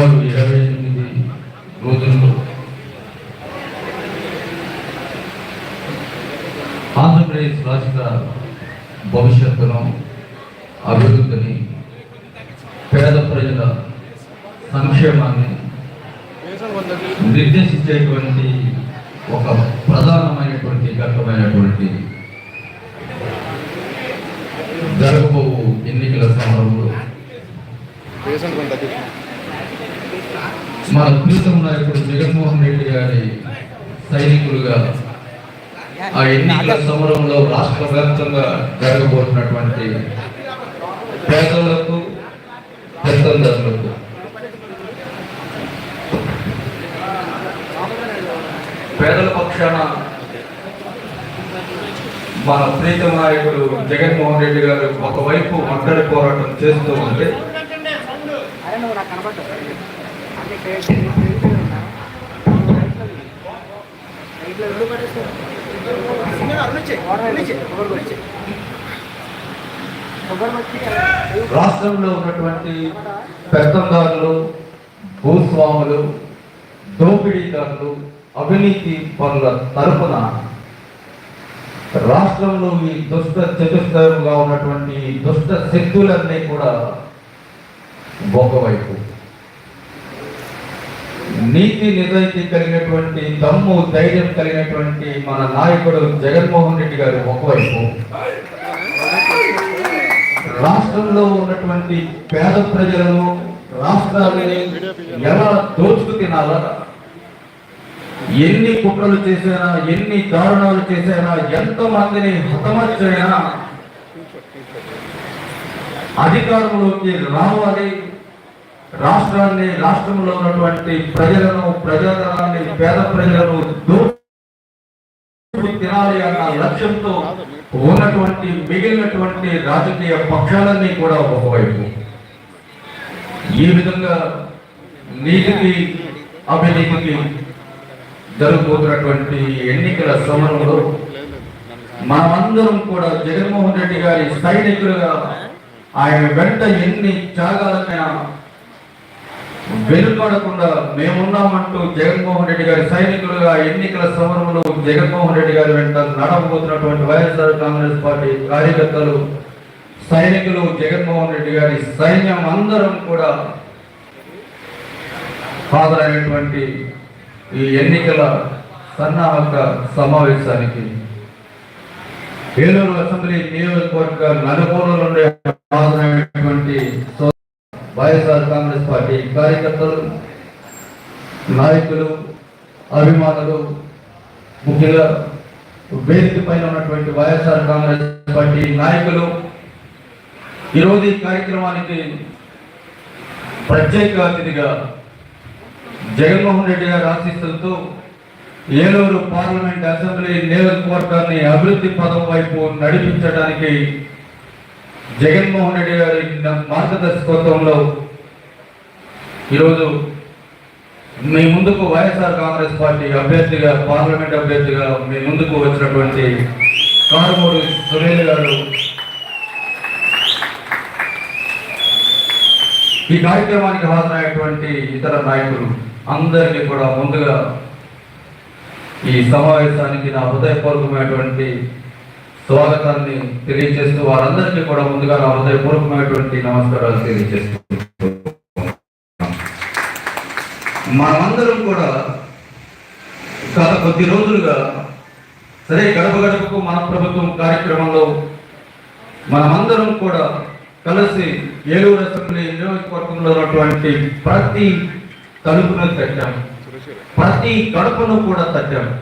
సుమారు ఇరవై ఎనిమిది రోజుల్లో. ఆంధ్రప్రదేశ్ రాష్ట్ర భవిష్యత్తును అభివృద్ధిని పేద ప్రజల సంక్షేమాన్ని నిర్దేశించేటువంటి ఒక ప్రధానమైనటువంటి ఘట్టమైనటువంటి జరగబో ఎన్నికల సమరంలో. మన ప్రీతం నాయకుడు జగన్మోహన్ రెడ్డి గారి సైనికులుగా ఆ ఎన్నికల సమరంలో రాష్ట్ర వ్యాప్తంగా జరగబోతున్నటువంటి పేదలకు పెత్తందారులకు పేదల పక్షాన మన ప్రీతం నాయకుడు జగన్మోహన్ రెడ్డి గారు ఒకవైపు అక్కడి పోరాటం చేస్తూ ఉంటే రాష్ట్రంలో ఉన్నటువంటి పెత్తందారులు భూస్వాములు దోపిడీదారులు అవినీతి పనుల తరపున రాష్ట్రంలో ఈ దుష్ట చతుష్టంగా ఉన్నటువంటి దుష్ట శక్తులన్నీ కూడా ఒకవైపు నీతి నిజాయితీ కలిగినటువంటి దమ్ము ధైర్యం కలిగినటువంటి మన నాయకుడు జగన్మోహన్ రెడ్డి గారు ఒకవైపు. రాష్ట్రంలో ఉన్నటువంటి పేద ప్రజలను రాష్ట్రాలని ఎలా దోచుకు తినాలా? ఎన్ని కుట్రలు చేసినా ఎన్ని దారుణాలు చేసినా ఎంత మందిని హతమర్చైనా అధికారంలోకి రావాలి. రాష్ట్రాన్ని రాష్ట్రంలో ఉన్నటువంటి ప్రజలను ప్రజాధనాన్ని పేద ప్రజలను తినాలి అన్న లక్ష్యంతో ఉన్నటువంటి మిగిలినటువంటి రాజకీయ పక్షాలన్నీ కూడా ఒకవైపు. ఈ విధంగా నీతికి అవినీతికి జరగబోతున్నటువంటి ఎన్నికల సమయంలో మనమందరం కూడా జగన్మోహన్ రెడ్డి గారి సైనికులుగా ఆయన వెంట ఎన్ని త్యాగాలైనా వెనుకాడకుండా మేమున్నామంటూ జగన్మోహన్ రెడ్డి గారి సైనికులుగా ఎన్నికల సమరంలో జగన్మోహన్ రెడ్డి గారి వెంట నడవబోతున్నటువంటి వైఎస్ఆర్ కాంగ్రెస్ పార్టీ కార్యకర్తలు సైనికులు జగన్మోహన్ రెడ్డి గారి సైన్యం అందరం కూడా హాజరైనటువంటి ఈ ఎన్నికల సన్నాహక సమావేశానికి ఏలూరు అసెంబ్లీ నియోజకవర్గ నలుమూల నుండి హాజరైనటువంటి వైఎస్ఆర్ కాంగ్రెస్ పార్టీ కార్యకర్తలు నాయకులు అభిమానులు ముఖ్యంగా వేదిక పైన ఉన్నటువంటి వైఎస్ఆర్ కాంగ్రెస్ పార్టీ నాయకులు ఈరోజు ఈ కార్యక్రమానికి ప్రత్యేక అతిథిగా జగన్మోహన్ రెడ్డి గారు ఆశిస్తులతో ఏలూరు పార్లమెంట్ అసెంబ్లీ నియోజకవర్గాన్ని అభివృద్ధి పదం వైపు నడిపించడానికి జగన్మోహన్ రెడ్డి గారి మార్గదర్శకత్వంలో ఈరోజు మీ ముందుకు వైఎస్ఆర్ కాంగ్రెస్ పార్టీ అభ్యర్థిగా పార్లమెంట్ అభ్యర్థిగా మీ ముందుకు వచ్చినటువంటి కారుమూరి సురేష్ గారు. ఈ కార్యక్రమానికి హాజరైనటువంటి ఇతర నాయకులు అందరికీ కూడా ముందుగా ఈ సమావేశానికి నా హృదయపూర్వకమైనటువంటి స్వాగతాన్ని తెలియజేస్తూ వారందరికీ కూడా ముందుగా నా హృదయపూర్వకమైనటువంటి నమస్కారాలు తెలియజేస్తూ మనమందరం కూడా గత కొద్ది రోజులుగా సరే గడప గడపకు మన ప్రభుత్వం కార్యక్రమంలో మనమందరం కూడా కలిసి ఏలూరు అసెంబ్లీ నియోజకవర్గంలో ఉన్నటువంటి ప్రతి తలుపును తట్టాము. ప్రతి కడుపును కూడా తట్టాము.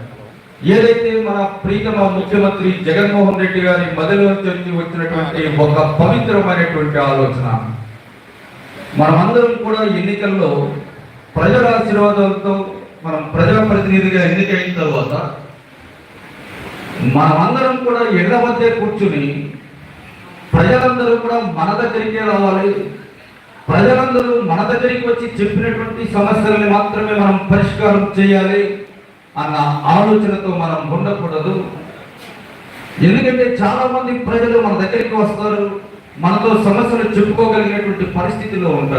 ఏదైతే మన ప్రియతమ ముఖ్యమంత్రి జగన్మోహన్ రెడ్డి గారి మదిలోంచి వచ్చినటువంటి ఒక పవిత్రమైనటువంటి ఆలోచన. మనమందరం కూడా ఎన్నికల్లో ప్రజల ఆశీర్వాదాలతో మనం ప్రజాప్రతినిధిగా ఎన్నికైన తర్వాత మనమందరం కూడా ఇళ్ళ మధ్య కూర్చుని ప్రజలందరూ కూడా మన దగ్గరికే రావాలి. ప్రజలందరూ మన దగ్గరికి వచ్చి చెప్పినటువంటి సమస్యలని మాత్రమే మనం పరిష్కారం చేయాలి. అన్న ఆలోచనతో మనం ఉండకూడదు. ఎందుకంటే చాలా మంది ప్రజలు మన దగ్గరికి వస్తారు మనతో సమస్యలు చెప్పుకోగలిగేటువంటి పరిస్థితిలో ఉంటారు.